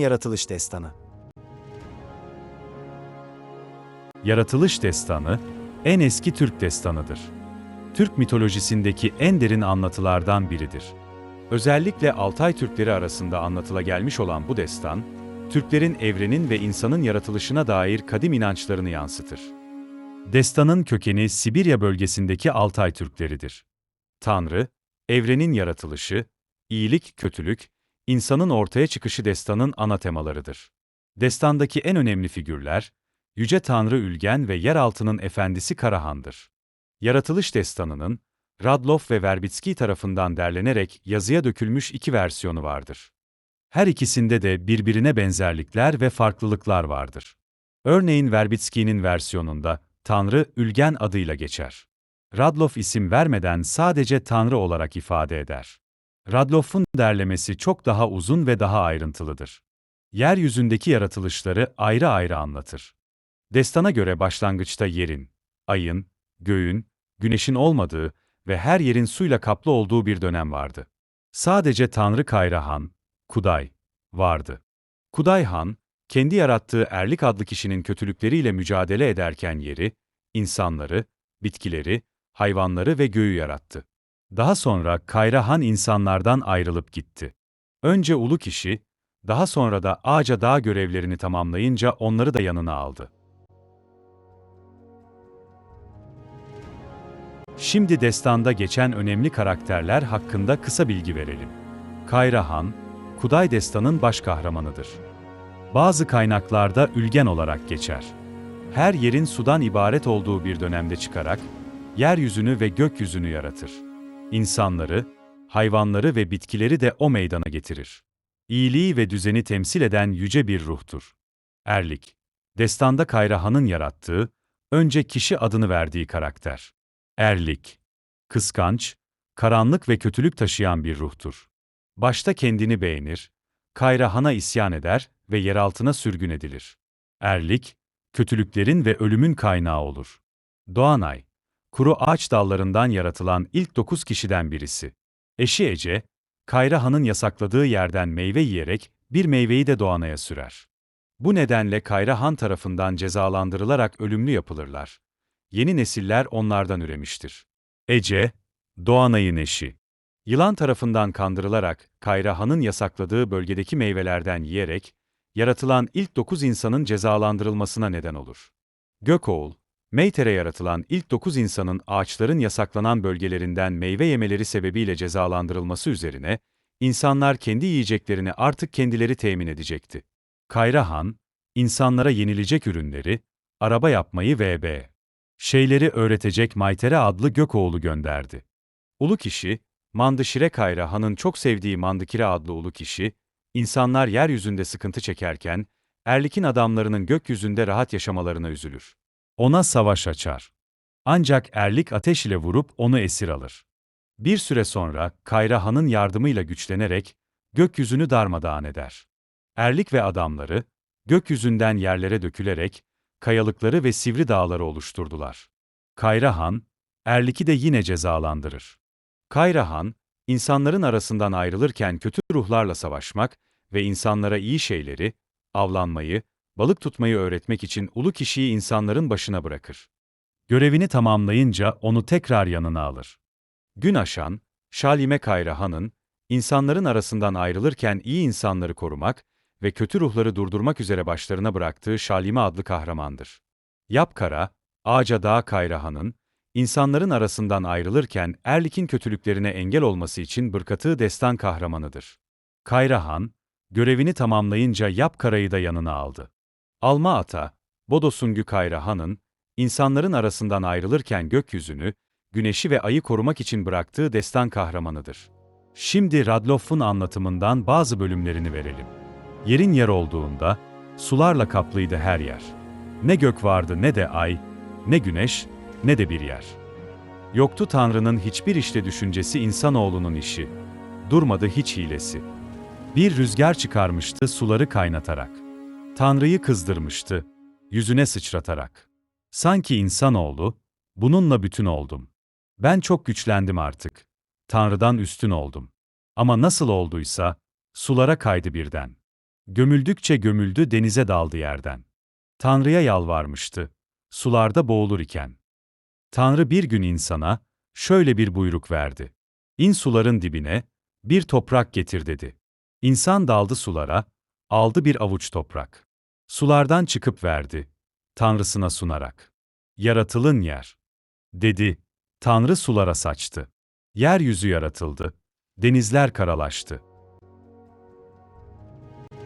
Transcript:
Yaratılış Destanı Yaratılış destanı, en eski Türk destanıdır. Türk mitolojisindeki en derin anlatılardan biridir. Özellikle Altay Türkleri arasında anlatıla gelmiş olan bu destan, Türklerin evrenin ve insanın yaratılışına dair kadim inançlarını yansıtır. Destanın kökeni Sibirya bölgesindeki Altay Türkleridir. Tanrı, evrenin yaratılışı, iyilik, kötülük, insanın ortaya çıkışı destanın ana temalarıdır. Destandaki en önemli figürler, Yüce Tanrı Ülgen ve Yeraltı'nın efendisi Karahan'dır. Yaratılış destanının, Radloff ve Verbitski tarafından derlenerek yazıya dökülmüş iki versiyonu vardır. Her ikisinde de birbirine benzerlikler ve farklılıklar vardır. Örneğin Verbitski'nin versiyonunda Tanrı Ülgen adıyla geçer. Radloff isim vermeden sadece Tanrı olarak ifade eder. Radloff'un derlemesi çok daha uzun ve daha ayrıntılıdır. Yeryüzündeki yaratılışları ayrı ayrı anlatır. Destana göre başlangıçta yerin, ayın, göğün, güneşin olmadığı ve her yerin suyla kaplı olduğu bir dönem vardı. Sadece Tanrı Kayrahan, Kuday, vardı. Kuday Han, kendi yarattığı Erlik adlı kişinin kötülükleriyle mücadele ederken yeri, insanları, bitkileri, hayvanları ve göğü yarattı. Daha sonra Kayrahan insanlardan ayrılıp gitti. Önce ulu kişi, daha sonra da Ağaca Dağ görevlerini tamamlayınca onları da yanına aldı. Şimdi destanda geçen önemli karakterler hakkında kısa bilgi verelim. Kayrahan, Kuday Destan'ın baş kahramanıdır. Bazı kaynaklarda Ülgen olarak geçer. Her yerin sudan ibaret olduğu bir dönemde çıkarak, yeryüzünü ve gökyüzünü yaratır. İnsanları, hayvanları ve bitkileri de o meydana getirir. İyiliği ve düzeni temsil eden yüce bir ruhtur. Erlik, destanda Kayrahan'ın yarattığı, önce kişi adını verdiği karakter. Erlik, kıskanç, karanlık ve kötülük taşıyan bir ruhtur. Başta kendini beğenir, Kayrahan'a isyan eder ve yeraltına sürgün edilir. Erlik, kötülüklerin ve ölümün kaynağı olur. Doğanay, kuru ağaç dallarından yaratılan ilk dokuz kişiden birisi. Eşi Ece, Kayrahan'ın yasakladığı yerden meyve yiyerek bir meyveyi de Doğanay'a sürer. Bu nedenle Kayrahan tarafından cezalandırılarak ölümlü yapılırlar yeni nesiller onlardan üremiştir. Ece, Doğanay'ın eşi. Yılan tarafından kandırılarak Kayrahan'ın yasakladığı bölgedeki meyvelerden yiyerek, yaratılan ilk dokuz insanın cezalandırılmasına neden olur. Gökoğul, Meyter'e yaratılan ilk dokuz insanın ağaçların yasaklanan bölgelerinden meyve yemeleri sebebiyle cezalandırılması üzerine, insanlar kendi yiyeceklerini artık kendileri temin edecekti. Kayrahan, insanlara yenilecek ürünleri, araba yapmayı vb şeyleri öğretecek Maytere adlı Gökoğlu gönderdi. Ulu kişi, Mandışire Kayra Han'ın çok sevdiği Mandıkire adlı ulu kişi, insanlar yeryüzünde sıkıntı çekerken, Erlik'in adamlarının gökyüzünde rahat yaşamalarına üzülür. Ona savaş açar. Ancak Erlik ateş ile vurup onu esir alır. Bir süre sonra Kayra Han'ın yardımıyla güçlenerek gökyüzünü darmadağın eder. Erlik ve adamları gökyüzünden yerlere dökülerek kayalıkları ve sivri dağları oluşturdular. Kayrahan, Erlik'i de yine cezalandırır. Kayrahan, insanların arasından ayrılırken kötü ruhlarla savaşmak ve insanlara iyi şeyleri, avlanmayı, balık tutmayı öğretmek için ulu kişiyi insanların başına bırakır. Görevini tamamlayınca onu tekrar yanına alır. Gün aşan, Şalime Kayrahan'ın, insanların arasından ayrılırken iyi insanları korumak ve kötü ruhları durdurmak üzere başlarına bıraktığı Şalime adlı kahramandır. Yapkara, Ağaca Dağ Kayrahan'ın, insanların arasından ayrılırken Erlik'in kötülüklerine engel olması için bırkattığı destan kahramanıdır. Kayrahan, görevini tamamlayınca Yapkara'yı da yanına aldı. Alma Ata, Bodosungü Kayrahan'ın, insanların arasından ayrılırken gökyüzünü, güneşi ve ayı korumak için bıraktığı destan kahramanıdır. Şimdi Radloff'un anlatımından bazı bölümlerini verelim. Yerin yer olduğunda, sularla kaplıydı her yer. Ne gök vardı ne de ay, ne güneş, ne de bir yer. Yoktu Tanrı'nın hiçbir işte düşüncesi insanoğlunun işi. Durmadı hiç hilesi. Bir rüzgar çıkarmıştı suları kaynatarak. Tanrı'yı kızdırmıştı, yüzüne sıçratarak. Sanki insanoğlu, bununla bütün oldum. Ben çok güçlendim artık. Tanrı'dan üstün oldum. Ama nasıl olduysa, sulara kaydı birden. Gömüldükçe gömüldü denize daldı yerden. Tanrı'ya yalvarmıştı, sularda boğulur iken. Tanrı bir gün insana, şöyle bir buyruk verdi. İn suların dibine, bir toprak getir dedi. İnsan daldı sulara, aldı bir avuç toprak. Sulardan çıkıp verdi, Tanrısına sunarak. Yaratılın yer. Dedi, Tanrı sulara saçtı. Yeryüzü yaratıldı, denizler karalaştı.